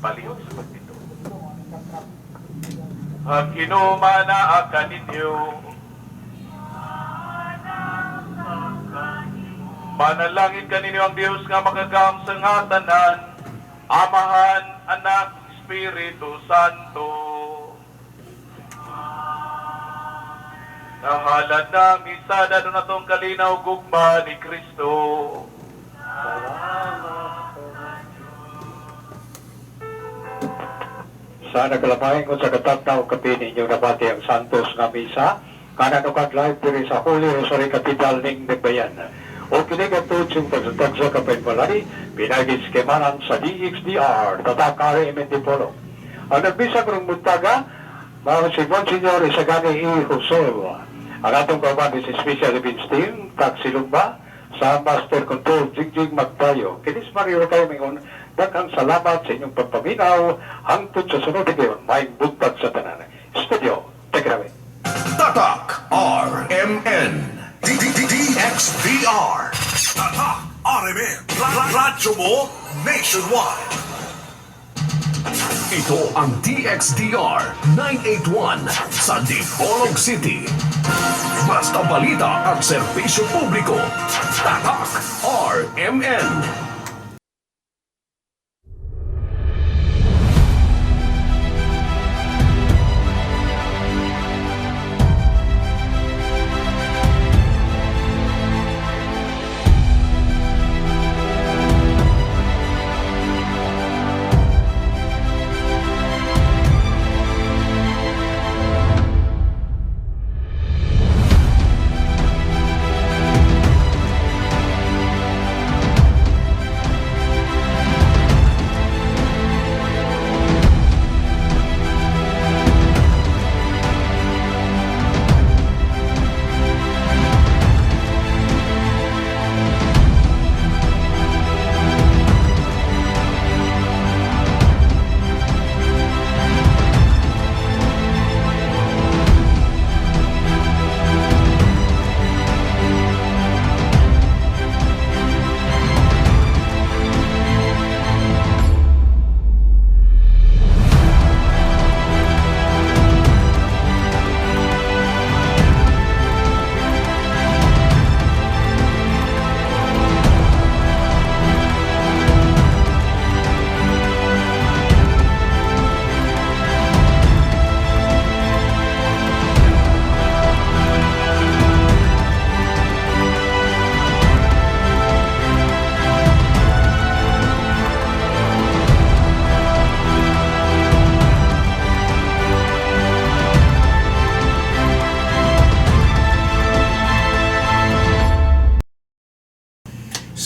palihog sa pagdito. Ang kinumana akan ninyo, Manalangin ka ninyo ang Diyos nga magagam sa nga Amahan, Anak, Espiritu Santo. Nahalad na misada doon na itong kalinaw gugma ni Kristo. Sa naglabahin ko sa katataw kapin ninyo nabati ang Santos nga misa, kanan o live diri sa Holy Rosary Cathedral ning Nagbayan. O kini katod sing pagtatag sa kapin balay, pinagis kemanan sa DXDR, tatakari imendipolo. Ang nagbisa ko ng muntaga, mga si Monsignor Isagani E. Jose, ang atong kababis si Special Events Team, Taksilugba, sa Master Control Jigjig Magtayo. Kinis Mario kayo mingon, daghang salamat sa inyong pagpaminaw. Hangtod sa sunod ngayon, may buntag sa tanan. Studio, take it away. Tatak RMN DXVR Tatak RMN Ra- Radyo mo nationwide. Ito ang DXDR 981 sa Dipolog City. Basta balita at serbisyo publiko. Tatak RMN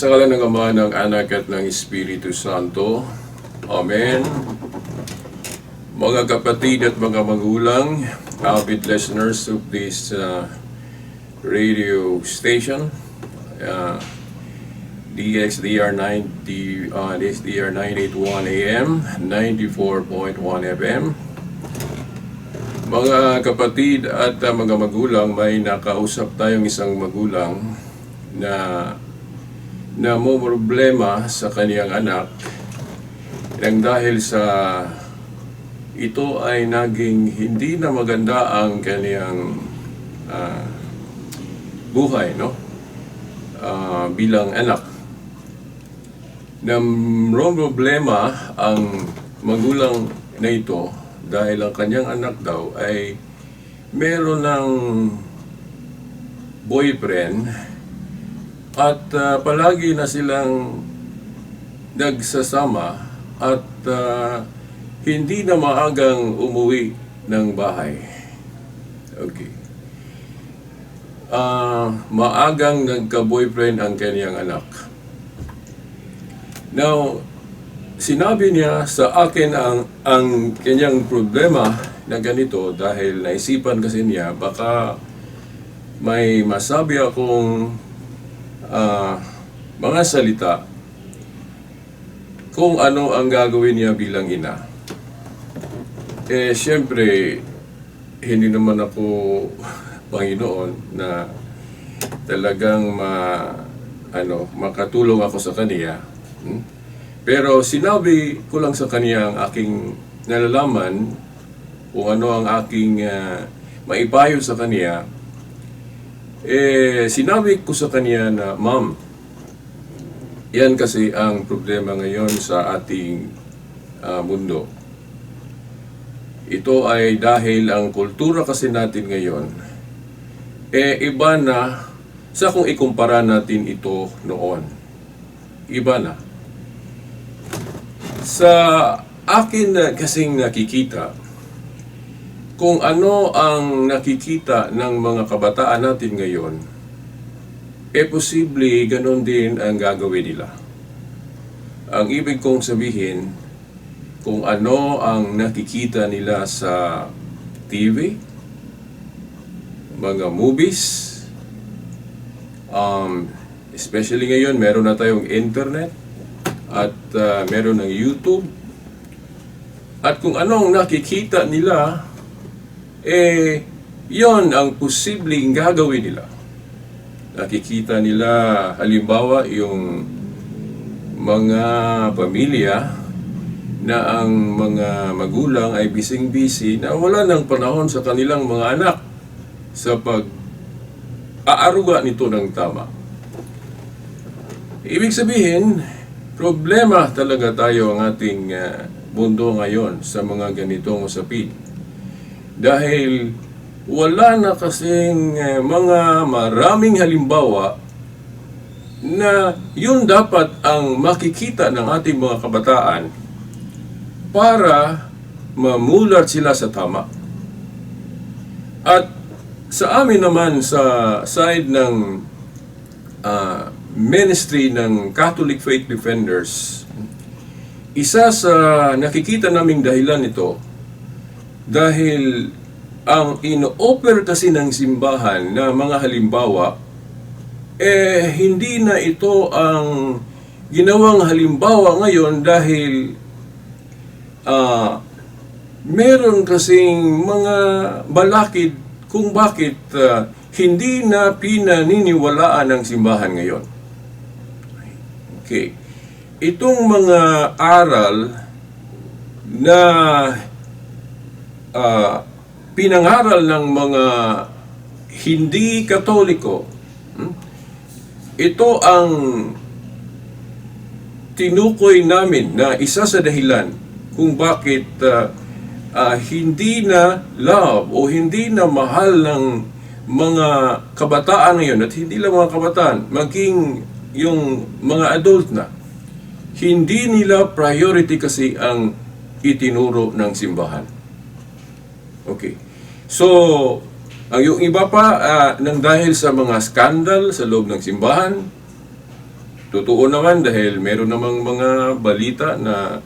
Sa ngalan ng Ama, ng Anak at ng Espiritu Santo. Amen. Mga kapatid at mga magulang, avid listeners of this uh, radio station, uh, DXDR 90, uh, DXDR 981 AM, 94.1 FM. Mga kapatid at uh, mga magulang, may nakausap tayong isang magulang na na mo problema sa kaniyang anak nang dahil sa ito ay naging hindi na maganda ang kaniyang ah, buhay no? Ah, bilang anak. Na problema ang magulang na ito dahil ang kanyang anak daw ay meron ng boyfriend at ah, palagi na silang nagsasama at ah, hindi na maagang umuwi ng bahay. Okay. Ah, maagang nagka-boyfriend ang kanyang anak. Now, sinabi niya sa akin ang ang kanyang problema na ganito dahil naisipan kasi niya baka may masabi akong ah, mga salita kung ano ang gagawin niya bilang ina. Eh, siyempre, hindi naman ako Panginoon na talagang ma, ano, makatulong ako sa kaniya. Hmm? Pero sinabi ko lang sa kanya ang aking nalalaman kung ano ang aking ah, maipayo sa kanya. Eh, sinabi ko sa kanya na, Ma'am, yan kasi ang problema ngayon sa ating ah, mundo. Ito ay dahil ang kultura kasi natin ngayon, eh iba na sa kung ikumpara natin ito noon. Iba na. Sa akin na kasing nakikita, kung ano ang nakikita ng mga kabataan natin ngayon, eh posible ganon din ang gagawin nila. Ang ibig kong sabihin, kung ano ang nakikita nila sa TV, mga movies, um, especially ngayon, meron na tayong internet at uh, meron ng YouTube. At kung anong nakikita nila, eh, yon ang posibleng gagawin nila. Nakikita nila, halimbawa, yung mga pamilya na ang mga magulang ay bising-busy na wala ng panahon sa kanilang mga anak sa pag aaruga nito ng tama. Ibig sabihin, problema talaga tayo ang ating ah, mundo ngayon sa mga ganitong usapin. Dahil wala na kasing eh, mga maraming halimbawa na yun dapat ang makikita ng ating mga kabataan para mamulat sila sa tama. At sa amin naman sa side ng ah, ministry ng Catholic Faith Defenders, isa sa nakikita naming dahilan nito dahil ang ino-offer kasi ng simbahan na mga halimbawa, eh hindi na ito ang ginawang halimbawa ngayon dahil ah meron kasing mga balakid kung bakit ah, hindi na pinaniniwalaan ng simbahan ngayon. Okay. Itong mga aral na ah, pinangaral ng mga hindi katoliko, hmm, ito ang tinukoy namin na isa sa dahilan kung bakit ah, ah, hindi na love o hindi na mahal ng mga kabataan ngayon at hindi lang mga kabataan, maging yung mga adult na, hindi nila priority kasi ang itinuro ng simbahan. Okay. So, ang yung iba pa, ah, nang dahil sa mga skandal sa loob ng simbahan, totoo naman dahil meron namang mga balita na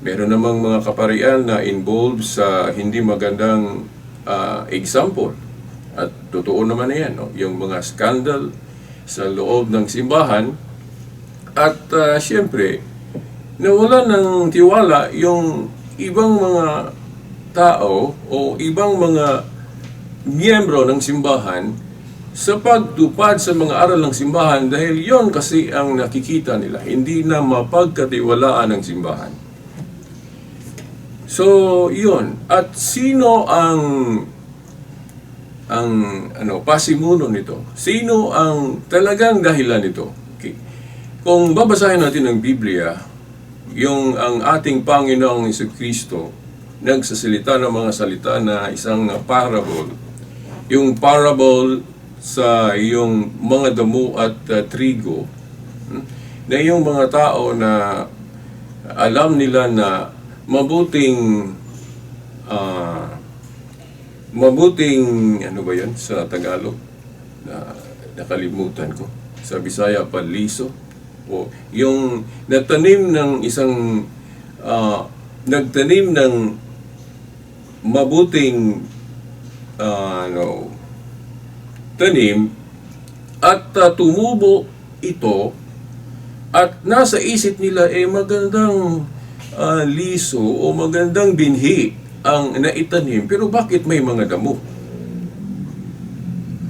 meron namang mga kaparian na involved sa hindi magandang ah, example. At totoo naman na yan, no? yung mga skandal sa loob ng simbahan. At ah, siyempre, nawala ng tiwala yung ibang mga tao o ibang mga miyembro ng simbahan sa pagtupad sa mga aral ng simbahan dahil yon kasi ang nakikita nila, hindi na mapagkatiwalaan ng simbahan. So, yun. At sino ang ang ano pasimuno nito? Sino ang talagang dahilan nito? Okay. Kung babasahin natin ang Biblia, yung ang ating Panginoong Kristo nagsasalita ng mga salita na isang parable. Yung parable sa yung mga damo at uh, trigo hmm, na yung mga tao na alam nila na mabuting ah, mabuting ano ba yan sa Tagalog? Na nakalimutan ko. Sa Bisaya paliso. O yung nagtanim ng isang ah, nagtanim ng mabuting ah, ano tanim at ah, tumubo ito at nasa isip nila eh magandang ah, liso o magandang binhi ang naitanim. Pero bakit may mga damo?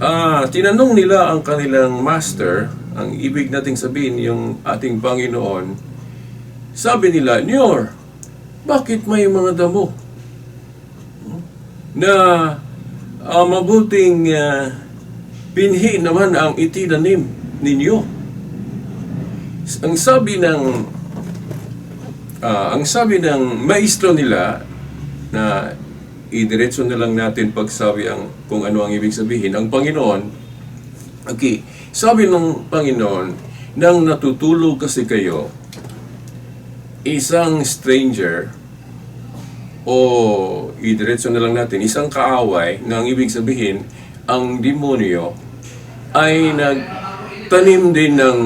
Ah, tinanong nila ang kanilang master, ang ibig nating sabihin yung ating Panginoon, sabi nila, Niyor, bakit may mga damo na ah, mabuting ah, binhi naman ang itinanim ninyo? Ang sabi ng ah, ang sabi ng maestro nila na idiretso na lang natin pagsabi ang kung ano ang ibig sabihin. Ang Panginoon, okay, sabi ng Panginoon, nang natutulog kasi kayo, isang stranger, o idiretso na lang natin, isang kaaway na ang ibig sabihin, ang demonyo ay nagtanim din ng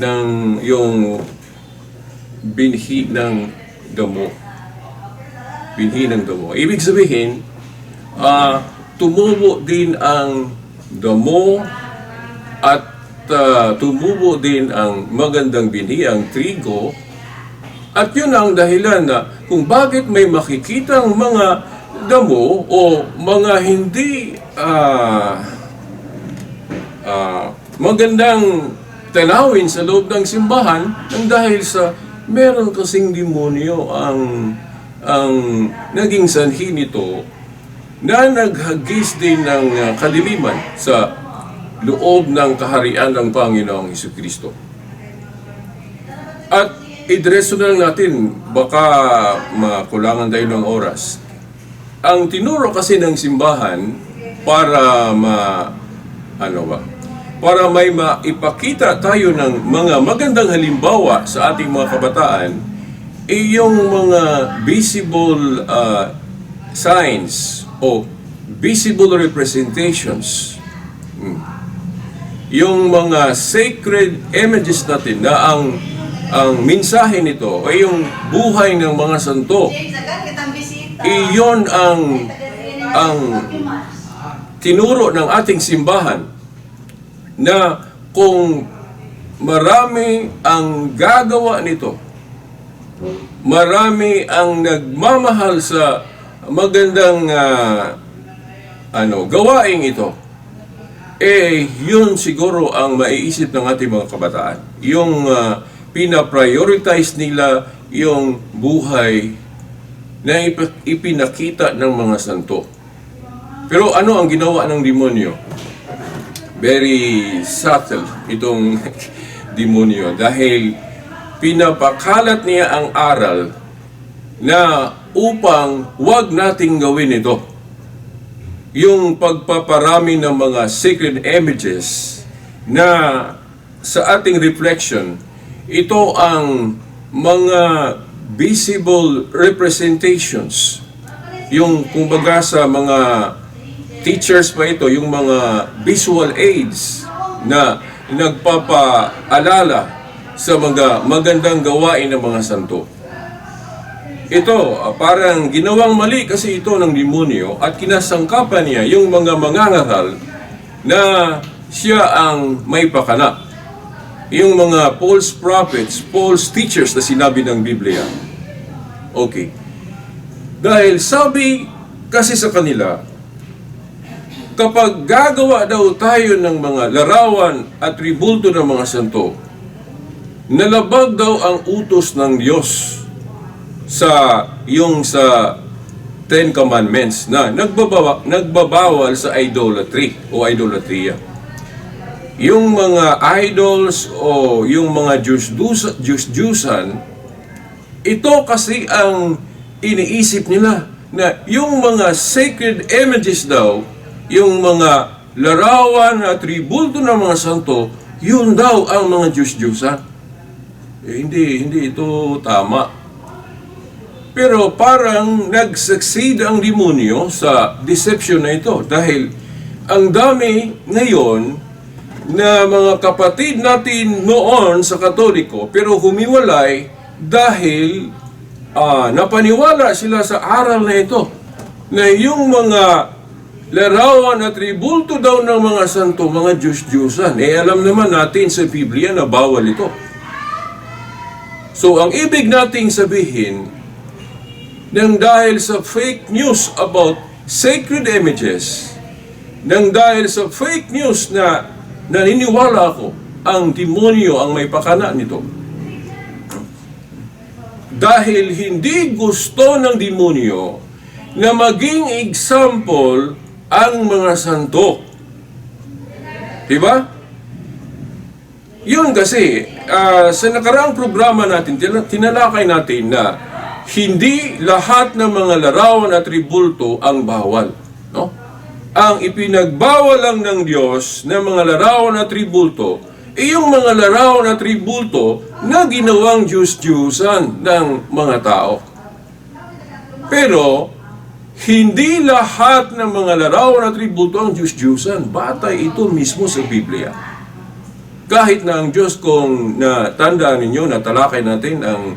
ng yung binhi ng damo. Binhi ng damo. Ibig sabihin, ah tumubo din ang damo at ah, tumubo din ang magandang binhi, ang trigo, at yun ang dahilan na kung bakit may makikitang mga damo o mga hindi ah ah, magandang tanawin sa loob ng simbahan nang dahil sa meron kasing demonyo ang ang naging sanhi nito na naghagis din ng ah, kadiliman sa loob ng kaharian ng Panginoong Kristo. At idreso na lang natin, baka makulangan tayo ng oras. Ang tinuro kasi ng simbahan para ma ano ba? Para may maipakita tayo ng mga magandang halimbawa sa ating mga kabataan, ay yung mga visible uh, signs o visible representations yung mga sacred images natin na ang ang mensahe nito ay yung buhay ng mga santo. Iyon ang ang tinuro ng ating simbahan na kung marami ang gagawa nito, marami ang nagmamahal sa magandang ah, ano gawaing ito, eh, yun siguro ang maiisip ng ating mga kabataan. Yung uh, pina-prioritize nila yung buhay na ip- ipinakita ng mga santo. Pero ano ang ginawa ng demonyo? Very subtle itong demonyo dahil pinapakalat niya ang aral na upang wag nating gawin ito yung pagpaparami ng mga sacred images na sa ating reflection, ito ang mga visible representations. Yung kumbaga sa mga teachers pa ito, yung mga visual aids na nagpapaalala sa mga magandang gawain ng mga santo. Ito, ah, parang ginawang mali kasi ito ng demonyo at kinasangkapan niya yung mga mangangaral na siya ang may pakana. Yung mga false prophets, false teachers na sinabi ng Biblia. Okay. Dahil sabi kasi sa kanila, kapag gagawa daw tayo ng mga larawan at tribulto ng mga santo, nalabag daw ang utos ng Diyos sa yung sa Ten Commandments na nagbabawa, nagbabawal sa idolatry o idolatria. Yung mga idols o yung mga Diyos-Diyusan, ito kasi ang iniisip nila na yung mga sacred images daw, yung mga larawan at tribulto ng mga santo, yun daw ang mga Diyos-Diyusan. Eh, hindi, hindi ito tama. Pero parang nag-succeed ang demonyo sa deception na ito dahil ang dami ngayon na mga kapatid natin noon sa Katoliko pero humiwalay dahil ah, napaniwala sila sa aral na ito na yung mga larawan at tribulto daw ng mga santo, mga Diyos-Diyosan. Eh alam naman natin sa Biblia na bawal ito. So ang ibig nating sabihin, nang dahil sa fake news about sacred images, nang dahil sa fake news na naniniwala ako, ang demonyo ang may pakana nito. dahil hindi gusto ng demonyo na maging example ang mga santo. Diba? Yun kasi, ah, sa nakaraang programa natin, tin- tinalakay natin na hindi lahat ng mga larawan at tribulto ang bawal. Ang ipinagbawal lang ng Diyos na mga larawan at tribulto ay yung mga larawan at tribulto na ginawang Diyos-Diyusan ng mga tao. Pero, hindi lahat ng mga larawan at tribulto ang Diyos-Diyusan. Batay ito mismo sa Biblia kahit na ang Diyos kung natandaan ninyo, natalakay natin ang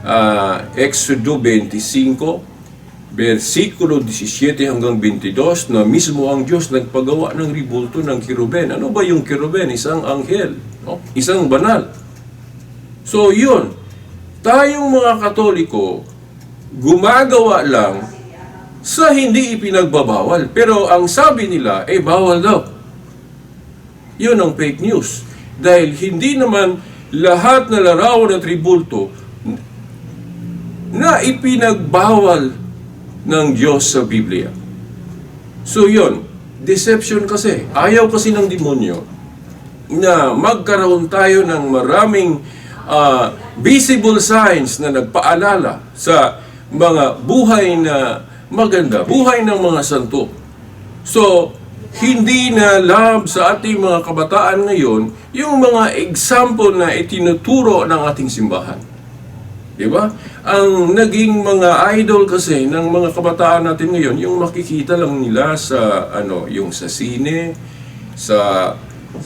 ah, Exodo 25, versikulo 17 hanggang 22, na mismo ang Diyos nagpagawa ng ribulto ng kiruben. Ano ba yung kiruben? Isang anghel, no? isang banal. So yun, tayong mga Katoliko, gumagawa lang sa hindi ipinagbabawal. Pero ang sabi nila, eh bawal daw. Yun ang fake news. Dahil hindi naman lahat na larawan at tribulto na ipinagbawal ng Diyos sa Biblia. So yun, deception kasi. Ayaw kasi ng demonyo na magkaroon tayo ng maraming ah, visible signs na nagpaalala sa mga buhay na maganda, buhay ng mga santo. So, hindi na love sa ating mga kabataan ngayon yung mga example na itinuturo ng ating simbahan. Di ba? Ang naging mga idol kasi ng mga kabataan natin ngayon, yung makikita lang nila sa ano, yung sa sine, sa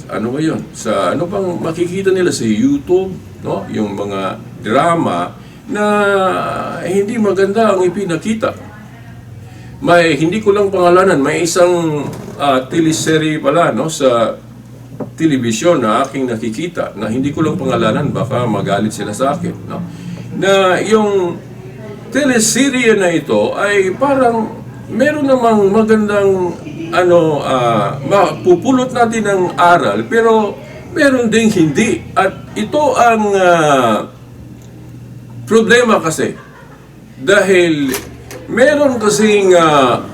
ano ba yun? Sa ano pang makikita nila sa YouTube, no? Yung mga drama na hindi maganda ang ipinakita may hindi ko lang pangalanan, may isang uh, teleserye pala no sa telebisyon na aking nakikita na hindi ko lang pangalanan baka magalit sila sa akin no na yung teleserye na ito ay parang meron namang magandang ano ah, mapupulot natin ng aral pero meron ding hindi. At ito ang ah, problema kasi. Dahil meron kasing ah,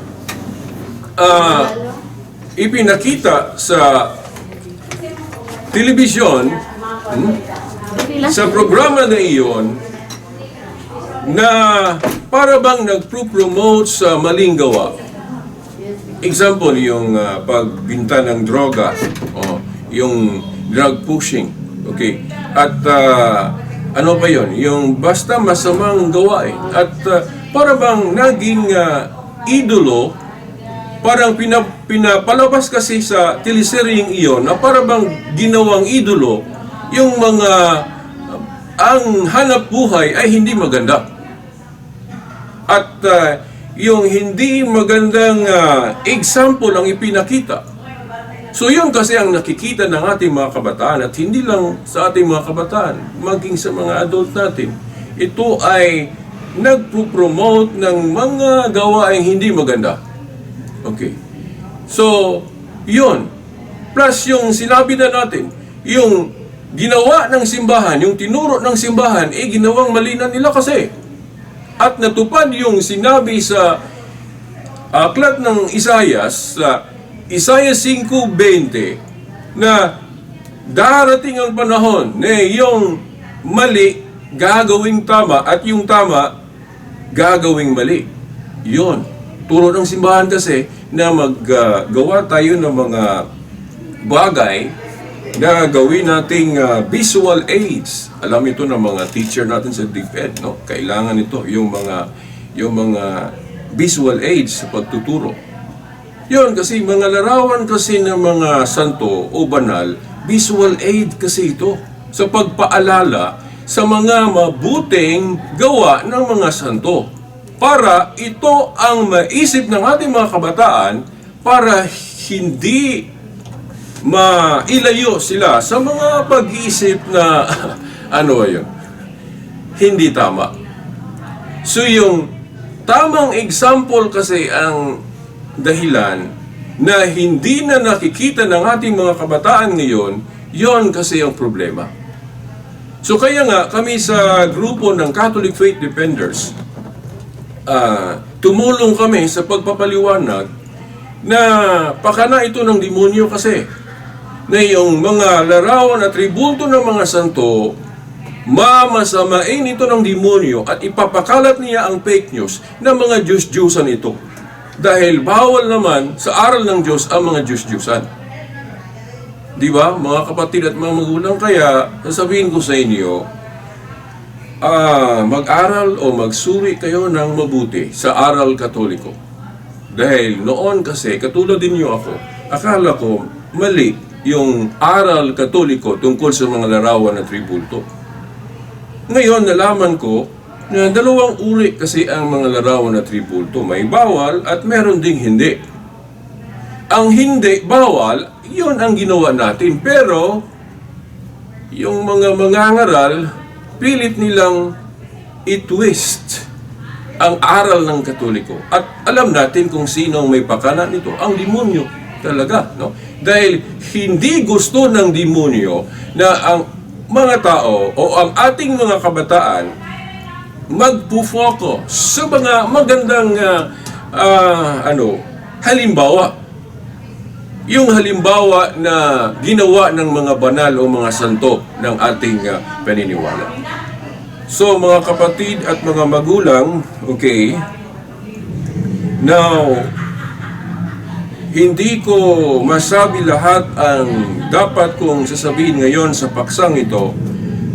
ah, ipinakita sa telebisyon hmm, sa programa na iyon na para bang nagpro-promote sa maling gawa. Example, yung ah, pagbinta ng droga, o yung drug pushing. Okay? At ah, ano pa yon? Yung basta masamang gawain. At ah, para bang naging ah, idolo, parang pina, pinapalabas kasi sa teleseryeng iyon na para bang ginawang idolo yung mga ang hanap buhay ay hindi maganda. At ah, yung hindi magandang ah, example ang ipinakita. So yun kasi ang nakikita ng ating mga kabataan at hindi lang sa ating mga kabataan, maging sa mga adult natin. Ito ay nagpo-promote ng mga gawaing hindi maganda. Okay. So, yun. Plus yung sinabi na natin, yung ginawa ng simbahan, yung tinuro ng simbahan, eh ginawang mali na nila kasi. At natupad yung sinabi sa aklat ng Isayas, sa Isaiah 5.20, na darating ang panahon na yung mali gagawing tama at yung tama gagawing mali. Yun. Turo ng simbahan kasi na maggawa tayo ng mga bagay na gawin nating ah, visual aids. Alam ito ng mga teacher natin sa DepEd, no? Kailangan ito yung mga yung mga visual aids sa pagtuturo. Yun kasi mga larawan kasi ng mga santo o banal, visual aid kasi ito sa pagpaalala sa mga mabuting gawa ng mga santo. Para ito ang maisip ng ating mga kabataan para hindi mailayo sila sa mga pag-iisip na ano yun? Hindi tama. So yung tamang example kasi ang dahilan na hindi na nakikita ng ating mga kabataan ngayon, yon kasi ang problema. So kaya nga kami sa grupo ng Catholic Faith Defenders, ah, tumulong kami sa pagpapaliwanag na pakana ito ng demonyo kasi na yung mga larawan at tributo ng mga santo mamasamain ito ng demonyo at ipapakalat niya ang fake news ng mga Diyos-Diyosan ito. Dahil bawal naman sa aral ng Diyos ang mga Diyos-Diyosan. Di ba, mga kapatid at mga magulang, kaya sasabihin ko sa inyo, ah, mag-aral o magsuri kayo ng mabuti sa aral katoliko. Dahil noon kasi, katulad din niyo ako, akala ko mali yung aral katoliko tungkol sa mga larawan at tribulto. Ngayon, nalaman ko na dalawang uri kasi ang mga larawan at tribulto. May bawal at meron ding hindi. Ang hindi bawal, yun ang ginawa natin. Pero, yung mga mangangaral, pilit nilang i-twist ang aral ng Katoliko. At alam natin kung sino ang may pakana nito. Ang demonyo talaga. No? Dahil hindi gusto ng demonyo na ang mga tao o ang ating mga kabataan magpo-focus sa mga magandang ah, ah, ano, halimbawa. Yung halimbawa na ginawa ng mga banal o mga santo ng ating ah, paniniwala. So mga kapatid at mga magulang, okay, now, hindi ko masabi lahat ang dapat kong sasabihin ngayon sa paksang ito,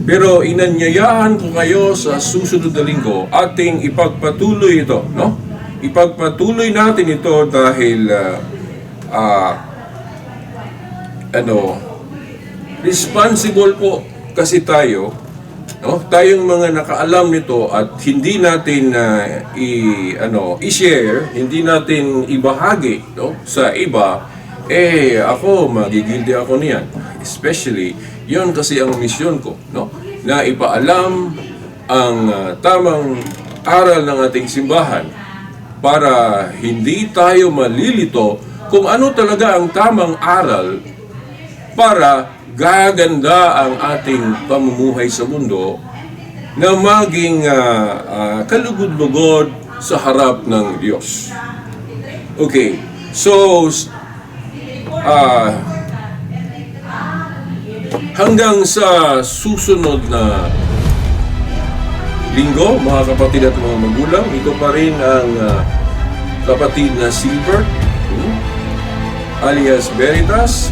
pero inanyayahan ko kayo sa susunod na linggo ating ipagpatuloy ito, no? Ipagpatuloy natin ito dahil ah, ah, ano, responsible po kasi tayo, no? Tayong mga nakaalam nito at hindi natin na i ano, i-share, hindi natin ibahagi, no, sa iba, eh ako magigildi ako niyan. Especially, 'yon kasi ang misyon ko, no? Na ipaalam ang ah, tamang aral ng ating simbahan para hindi tayo malilito kung ano talaga ang tamang aral para gaganda ang ating pamumuhay sa mundo na maging ah, ah, kalugod-lugod sa harap ng Diyos. Okay, so ah, hanggang sa susunod na linggo, mga kapatid at mga magulang, ito pa rin ang ah, kapatid na Silver, hmm, alias Veritas,